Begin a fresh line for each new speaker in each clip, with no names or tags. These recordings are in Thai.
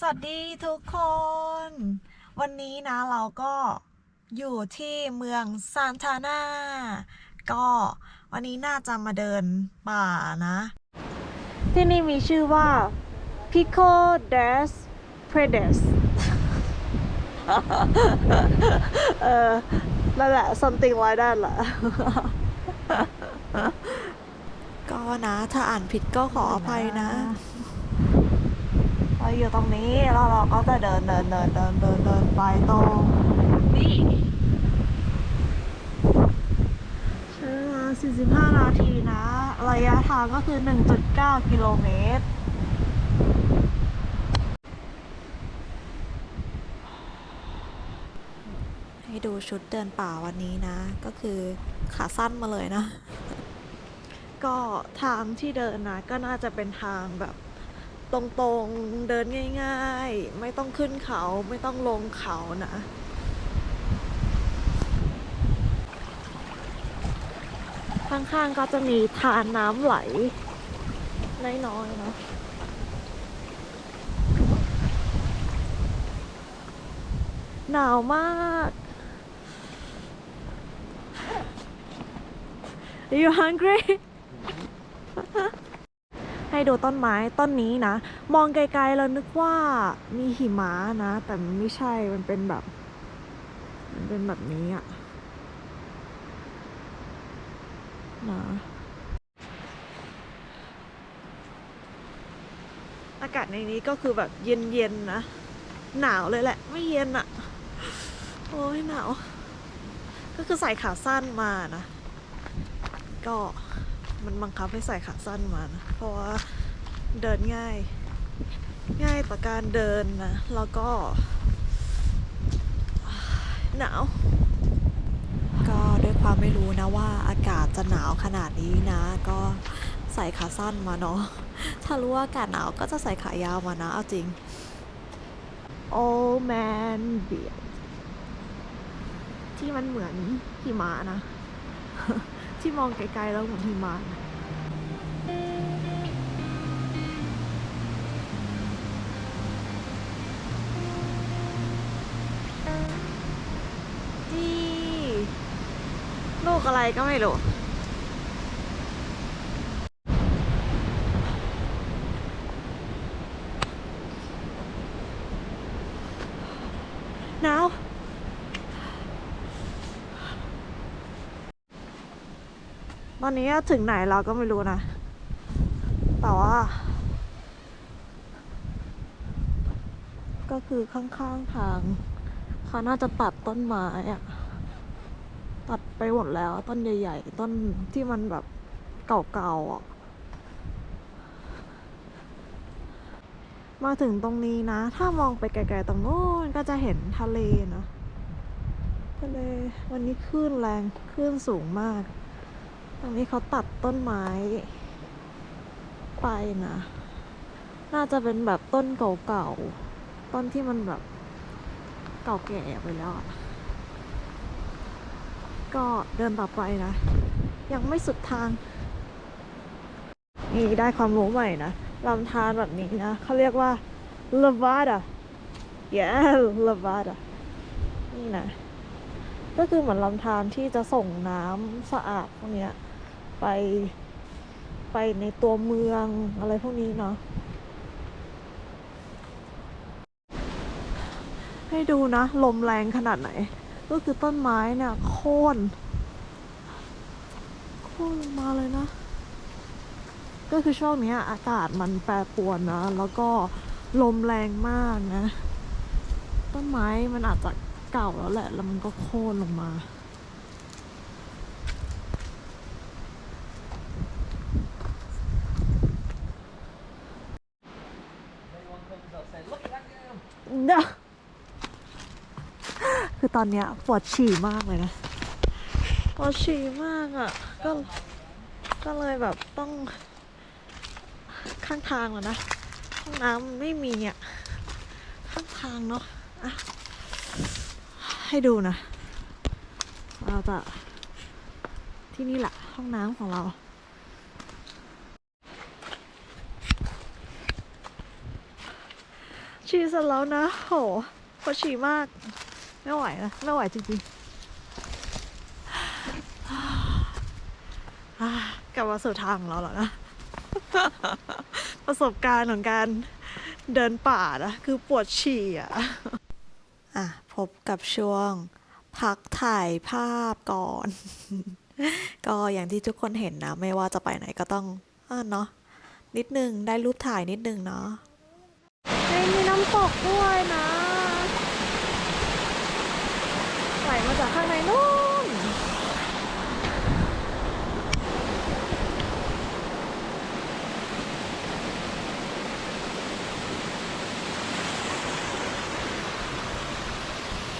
สวัสดีทุกคน วันนี้นะเราก็อยู่ที่เมืองซานตานาก็วันนี้น่าจะมาเดินป่านะ ที่นี่มีชื่อว่า Pico des Predes เออนั่นแหละ something like that แหละก็นะ ถ้าอ่านผิดก็ขออภัยนะ เราอยู่ตรงนี้แล้วเราก็จะเดินเดินเดินเดินเดินเดินไปตรงนี่ใช้เวลา45 นาทีนะ ระยะทางก็คือ 1.9 กิโลเมตรให้ดูชุดเดินป่าวันนี้นะ ก็คือขาสั้นมาเลยนะ ก็ทางที่เดินนะ ก็น่าจะเป็นทางแบบ ตรงๆ เดินง่าย ๆ ไม่ต้องขึ้นเขาไม่ต้องลงเขานะข้างๆก็จะมีทานน้ำไหล น้อยๆเนาะหนาวมาก Are you hungry? ให้ดูต้นไม้ต้นนี้นะ มองไกลๆแล้วนึกว่ามีหิมะนะ แต่มไม่ใช่มันเป็นแบบ มันเป็นแบบนี้อะนะอากาศในนี้ก็คือแบบเย็นๆนะ หนาวเลยแหละ ไม่เย็นอะโอ้ยหนาว ก็คือใส่ขาสั้นมานะ ก็ มันบังคับให้ใส่ขาสั้นมานะ เพราะว่าเดินง่าย ง่ายต่อการเดินนะ แล้วก็ หนาว ก็ด้วยความไม่รู้นะว่าอากาศจะหนาวขนาดนี้นะ ก็ใส่ขาสั้นมาเนาะ ถ้ารู้ว่าอากาศหนาวก็จะใส่ขายาวมานะ เอาจริง Old Man Beard ที่มันเหมือนหิมะนะ ที่มองไกลๆแล้วเหมือนหิมะนี่ลูกอะไรก็ไม่รู้ หนาว ตอนนี้ถึงไหนเราก็ไม่รู้นะ แต่ว่า ก็คือข้างๆทางเขาน่าจะตัดต้นไม้อะตัดไปหมดแล้วต้นใหญ่ ๆ ต้นที่มันแบบเก่าๆอะ มาถึงตรงนี้นะ ถ้ามองไปไกลๆตรงโน้นก็จะเห็นทะเลนะทะเลวันนี้คลื่นแรงคลื่นสูงมาก ตรงนี้เขาตัดต้นไม้ไปนะ น่าจะเป็นแบบต้นเก่าๆ ต้นที่มันแบบเก่าแก่ไปแล้ว ก็เดินต่อไปนะ ยังไม่สุดทาง นี่ได้ความรู้ใหม่นะลำธารแบบนี้นะ เขาเรียกว่า Lavada yeah Lavada นี่นะ ก็คือเหมือนลำธารที่จะส่งน้ำสะอาดพวกเนี้ย ไปไปในตัวเมืองอะไรพวกนี้เนาะให้ดูนะ ลมแรงขนาดไหน ก็คือต้นไม้เนี่ย โค่นโค่นลงมาเลยนะ ก็คือช่วงนี้อากาศมันแปรปรวนนะ แล้วก็ลมแรงมากนะ ต้นไม้มันอาจจะเก่าแล้วแหละ แล้วมันก็โค่นลงมา เด้อคือ ตอนเนี้ยปวดฉี่มากเลยนะปวดฉี่มากอะ่ะ ก็ก็เลยแบบต้องข้างทางแล้วนะห้องน้ำไม่มีอะข้างทางเนาะอะให้ดูนะเราจะที่นี่แหละห้องน้ำของเราฉี่เสร็จแล้วนะ โหปวดฉี่มาก ไม่ไหวนะไม่ไหวจริงๆอะกลับมาสู่ทางของเราแล้วนะ ประสบการณ์ของการเดินป่านะ คือปวดฉี่อะ อะ พบกับช่วง พักถ่ายภาพก่อน ก็อย่างที่ทุกคนเห็นนะ ไม่ว่าจะไปไหนก็ต้องอ่าเนาะนิดนึงได้รูปถ่ายนิดนึงเนาะไม่มีน้ำตกด้วยนะ ไหลมาจากข้างในนู้น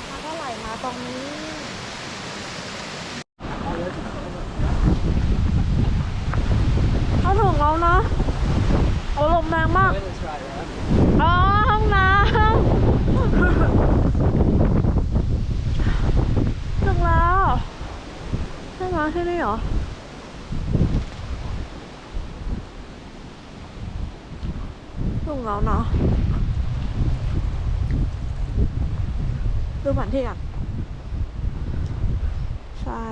แล้วก็ไหลมาตรงนี้ เขาถึงแล้วนะโอ้ลมแรงมาก อ๋อ ห้องน้ำ ถึงแล้วใช่ไหมที่นี่เหรอ ถึง แล้วนะดูแผนที่กันใช่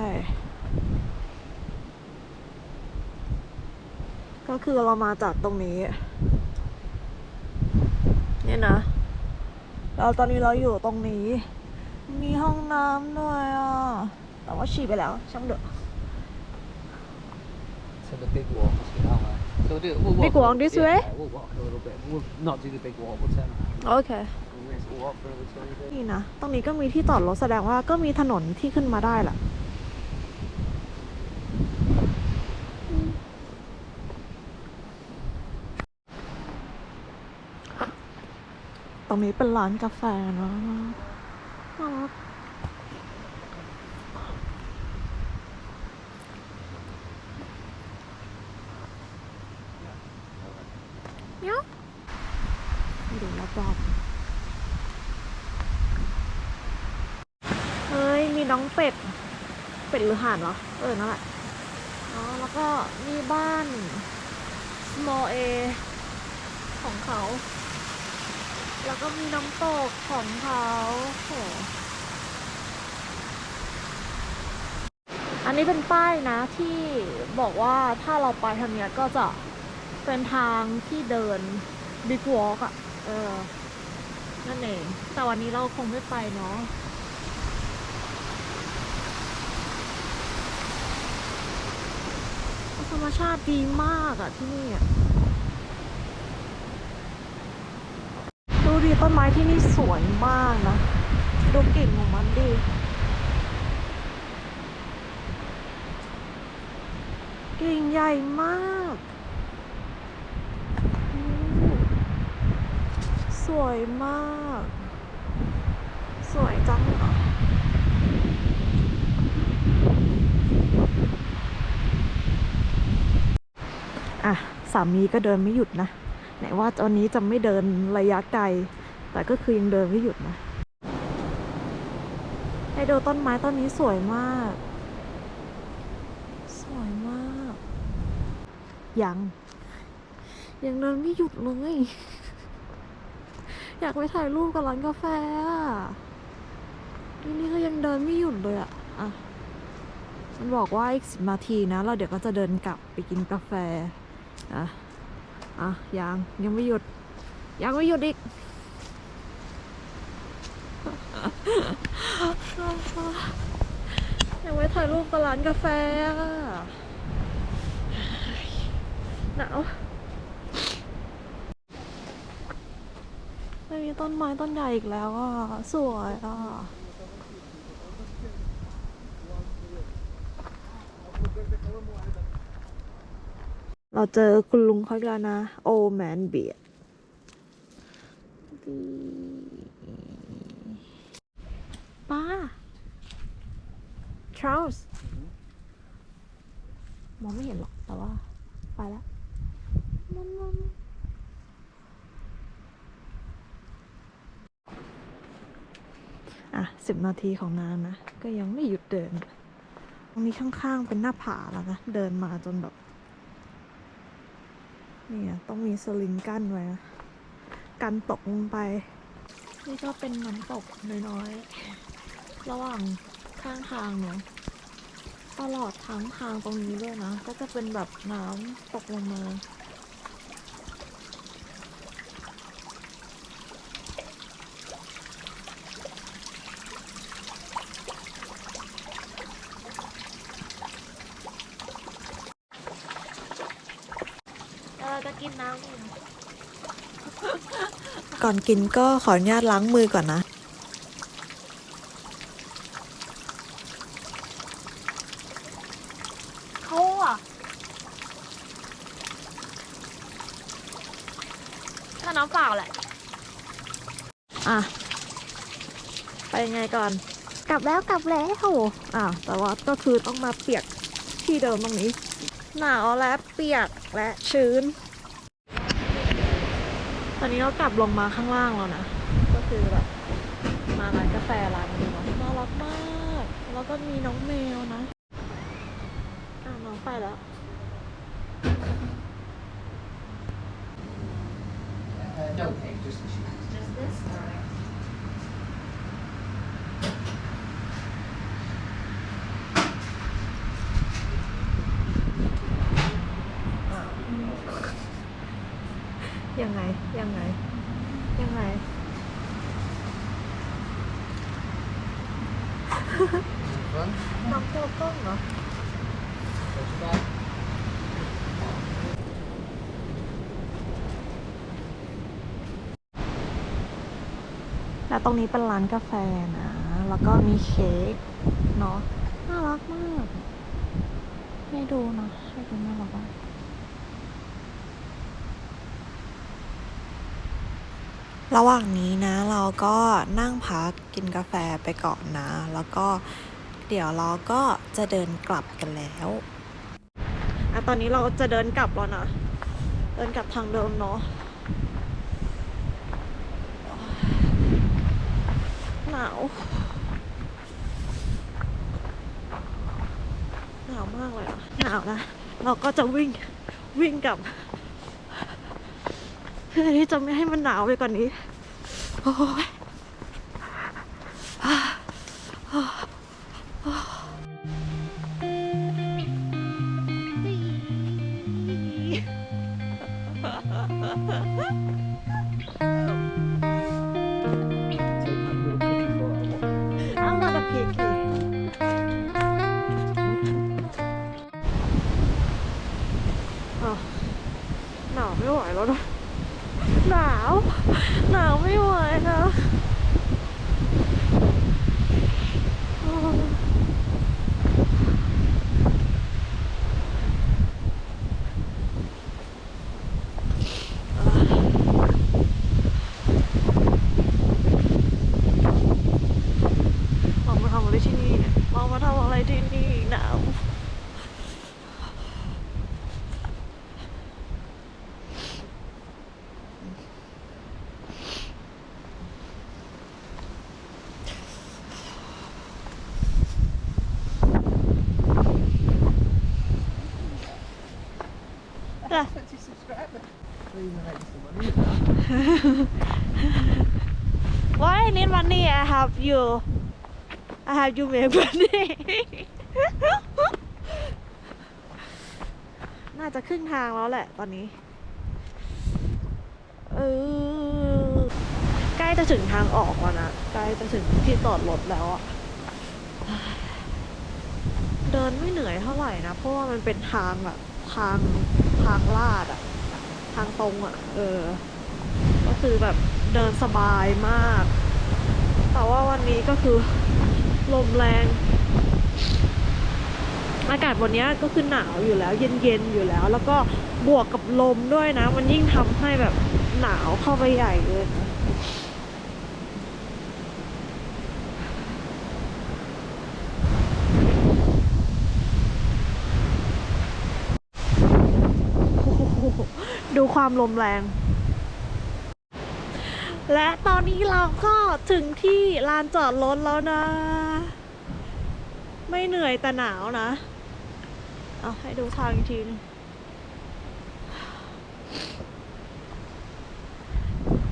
ก็คือเรามาจากตรงนี้ เนี่ยนะแล้วตอนนี้เราอยู่ตรงนี้ มีห้องน้ำด้วยอะ แต่ว่าฉี่ไปแล้ว ช่างเถอะ
So the big walk is that way. So we'll do it. We'll walk.
Big walk this
yeah,
way?
We'll walk a little bit. We'll not do the big walk. We'll turn around.
โอเค
We'll just walk for another 20 minutes.
นี่นะ ตรงนี้ก็มีที่จอดรถแสดงว่าก็มีถนนที่ขึ้นมาได้แหละตรงนี้เป็นร้านกาแฟนะน่ารัก เนาะดูรอบๆเฮ้ย มีน้องเป็ด เป็ดหรือห่านวะเออ นั่นแหละอ๋อแล้วก็มีบ้าน small a ของเขา แล้วก็มีน้ำตกของเขาโหอันนี้เป็นป้ายนะที่บอกว่าถ้าเราไปทางเนี้ยก็จะ เป็นทางที่เดิน Big Walk อะเออ นั่นเอง แต่วันนี้เราคงไม่ไปเนาะธรรมชาติดีมากอะที่นี่อะดูดิต้นไม้ที่นี่สวยมากนะ ดูกิ่งของมันดิกิ่งใหญ่มากอืมส วยมาก สวยจังอะอะ สามีก็เดินไม่หยุดนะ ไหนว่าตอนนี้จะไม่เดินระยะไกล แต่ก็คือยังเดินไม่หยุดนะให้ดูต้นไม้ต้นนี้สวยมาก สวยมาก ยัง ยังเดินไม่หยุดเลย อยากไปถ่ายรูปกับร้านกาแฟอะนี่ก็ยังเดินไม่หยุดเลยอะอะมันบอกว่าอีกสิบนาทีนะ เราเดี๋ยวก็จะเดินกลับไปกินกาแฟ อะ อะ ยังยังไม่หยุด ยังไม่หยุดอีกยังไว้ถ่ายรูปกับร้านกาแฟอะหนาวไม่มี ต้นไม้ต้นใหญ่อีกแล้วอะ สวยอะเราเจอคุณลุงเขาอีกแล้วนะ โอแมนเบียดป้าชาร์ลส์มองไม่เห็นหรอก แต่ว่า ไปแล้วมันมันอะ สิบนาทีของนานนะ ก็ยังไม่หยุดเดิน ตรงนี้ข้างๆเป็นหน้าผาแล้วนะ เดินมาจนแบบเนี่ยต้องมีสลิงกั้นไว้นะกันตกลงไป นี่ก็เป็นน้ำตกน้อยๆ ระหว่างข้างทางเนาะตลอดทั้งทางตรงนี้เลยนะ ก็จะเป็นแบบน้ำตกลงมาจะกินน้ำ ก่อนกินก็ขออนุญาตล้างมือก่อนนะ
เขาอะ ถ้าน้ำเปล่าแหละ
อะ ไปยังไงก่อน กลับแล้วกลับแล้วอะแต่ว่าก็คือต้องมาเปียกที่เดิมตรงนี้ หนาวและเปียกและชื้น ตอนนี้เรากลับลงมาข้างล่างแล้วนะ ก็คือแบบมาร้านกาแฟร้านนี้เนาะน่ารักมาก แล้วก็มีน้องแมวนะอะน้องไปแล้ว
Uh, no cake, just the shoes.
Just this?
ยังไง ยังไง ยังไง น้องโกโก้เหรอแล้วตรงนี้เป็นร้านกาแฟนะ แล้วก็มีเค้กเนาะ น่ารักมาก ให้ดูนะให้ดูน่ารักมาก ระหว่างนี้นะเราก็นั่งพักกินกาแฟไปก่อนนะ แล้วก็เดี๋ยวเราก็จะเดินกลับกันแล้วอะตอนนี้เราจะเดินกลับแล้วนะ เดินกลับทางเดิมเนาะ หนาว หนาวมากเลยอะหนาวนะ เราก็จะวิ่งวิ่งกลับ เพื่อที่จะไม่ให้มันหนาวไปกว่านนี้ โอ้ย Why I need money? I have you. I have you make money. น่าจะครึ่งทางแล้วแหละตอนนี้ เออ ใกล้จะถึงทางออกแล้วนะ ใกล้จะถึงที่จอดรถแล้วอะเดินไม่เหนื่อยเท่าไหร่นะ เพราะว่ามันเป็นทางแบบทางทางลาดอะ ทางตรงอะเออ ก็คือแบบเดินสบายมาก แต่ว่าวันนี้ก็คือลมแรง อากาศวันนี้ก็คือหนาวอยู่แล้ว เย็นๆอยู่แล้ว แล้วก็บวกกับลมด้วยนะ มันยิ่งทำให้แบบหนาวเข้าไปใหญ่เลยนะโอ้โหดู ความลมแรง และตอนนี้เราก็ถึงที่ลานจอดรถแล้วนะ ไม่เหนื่อยแต่หนาวนะ เอาให้ดูทางอีกทีหนึง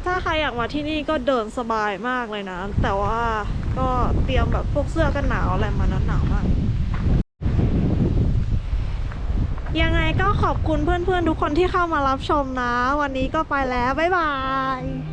ถ้าใครอยากมาที่นี่ก็เดินสบายมากเลยนะ แต่ว่าก็เตรียมแบบพวกเสื้อกันหนาวอะไรมานะหนาวมาก ยังไงก็ขอบคุณเพื่อนๆทุกคนที่เข้ามารับชมนะ วันนี้ก็ไปแล้ว บ๊ายบาย